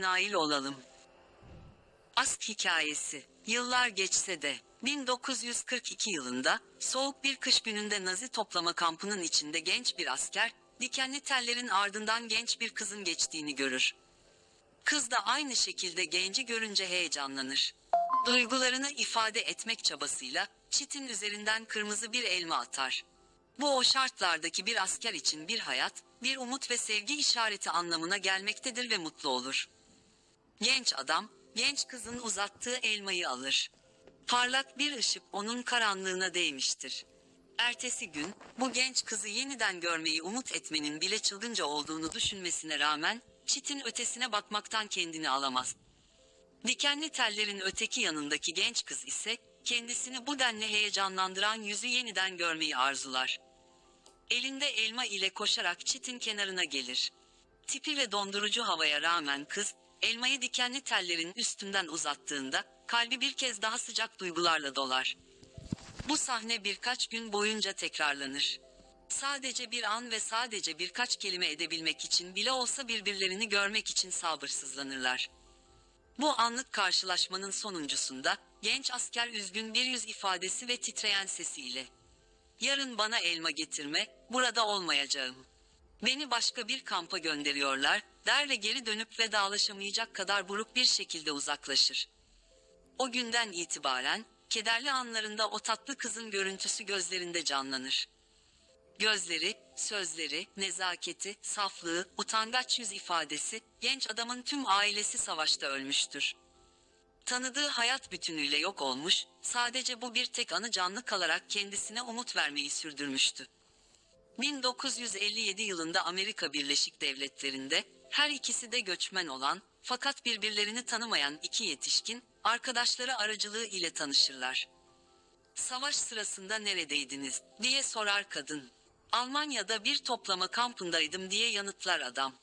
nail olalım. Aşk hikayesi. Yıllar geçse de 1942 yılında soğuk bir kış gününde Nazi toplama kampının içinde genç bir asker dikenli tellerin ardından genç bir kızın geçtiğini görür. Kız da aynı şekilde genci görünce heyecanlanır. Duygularını ifade etmek çabasıyla çitin üzerinden kırmızı bir elma atar. Bu o şartlardaki bir asker için bir hayat, bir umut ve sevgi işareti anlamına gelmektedir ve mutlu olur. Genç adam, genç kızın uzattığı elmayı alır. Parlak bir ışık onun karanlığına değmiştir. Ertesi gün, bu genç kızı yeniden görmeyi umut etmenin bile çılgınca olduğunu düşünmesine rağmen, çitin ötesine bakmaktan kendini alamaz. Dikenli tellerin öteki yanındaki genç kız ise, kendisini bu denli heyecanlandıran yüzü yeniden görmeyi arzular. Elinde elma ile koşarak çitin kenarına gelir. Tipi ve dondurucu havaya rağmen kız, elmayı dikenli tellerin üstünden uzattığında, kalbi bir kez daha sıcak duygularla dolar. Bu sahne birkaç gün boyunca tekrarlanır. Sadece bir an ve sadece birkaç kelime edebilmek için bile olsa birbirlerini görmek için sabırsızlanırlar. Bu anlık karşılaşmanın sonuncusunda, genç asker üzgün bir yüz ifadesi ve titreyen sesiyle. Yarın bana elma getirme, burada olmayacağım. Beni başka bir kampa gönderiyorlar, der ve geri dönüp vedalaşamayacak kadar buruk bir şekilde uzaklaşır. O günden itibaren, kederli anlarında o tatlı kızın görüntüsü gözlerinde canlanır. Gözleri, sözleri, nezaketi, saflığı, utangaç yüz ifadesi, genç adamın tüm ailesi savaşta ölmüştür. Tanıdığı hayat bütünüyle yok olmuş, sadece bu bir tek anı canlı kalarak kendisine umut vermeyi sürdürmüştü. 1957 yılında Amerika Birleşik Devletleri'nde her ikisi de göçmen olan fakat birbirlerini tanımayan iki yetişkin arkadaşları aracılığı ile tanışırlar. Savaş sırasında neredeydiniz diye sorar kadın. Almanya'da bir toplama kampındaydım diye yanıtlar adam.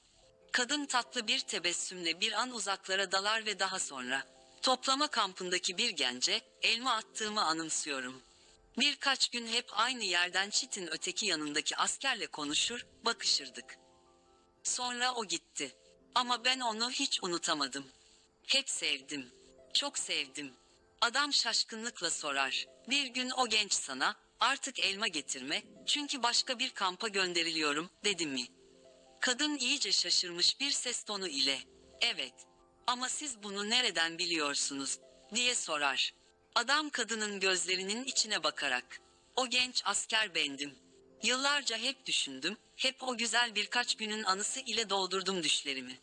Kadın tatlı bir tebessümle bir an uzaklara dalar ve daha sonra toplama kampındaki bir gence elma attığımı anımsıyorum. Birkaç gün hep aynı yerden çitin öteki yanındaki askerle konuşur, bakışırdık. Sonra o gitti. Ama ben onu hiç unutamadım. Hep sevdim. Çok sevdim. Adam şaşkınlıkla sorar. Bir gün o genç sana, artık elma getirme, çünkü başka bir kampa gönderiliyorum, dedim mi? Kadın iyice şaşırmış bir ses tonu ile. Evet. Ama siz bunu nereden biliyorsunuz? diye sorar. Adam kadının gözlerinin içine bakarak. O genç asker bendim. Yıllarca hep düşündüm, hep o güzel birkaç günün anısı ile doldurdum düşlerimi.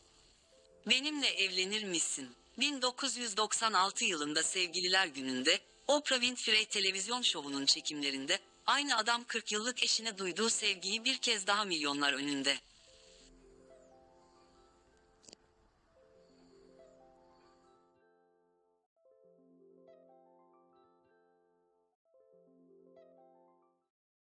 Benimle evlenir misin? 1996 yılında Sevgililer Günü'nde, Oprah Winfrey televizyon şovunun çekimlerinde, aynı adam 40 yıllık eşine duyduğu sevgiyi bir kez daha milyonlar önünde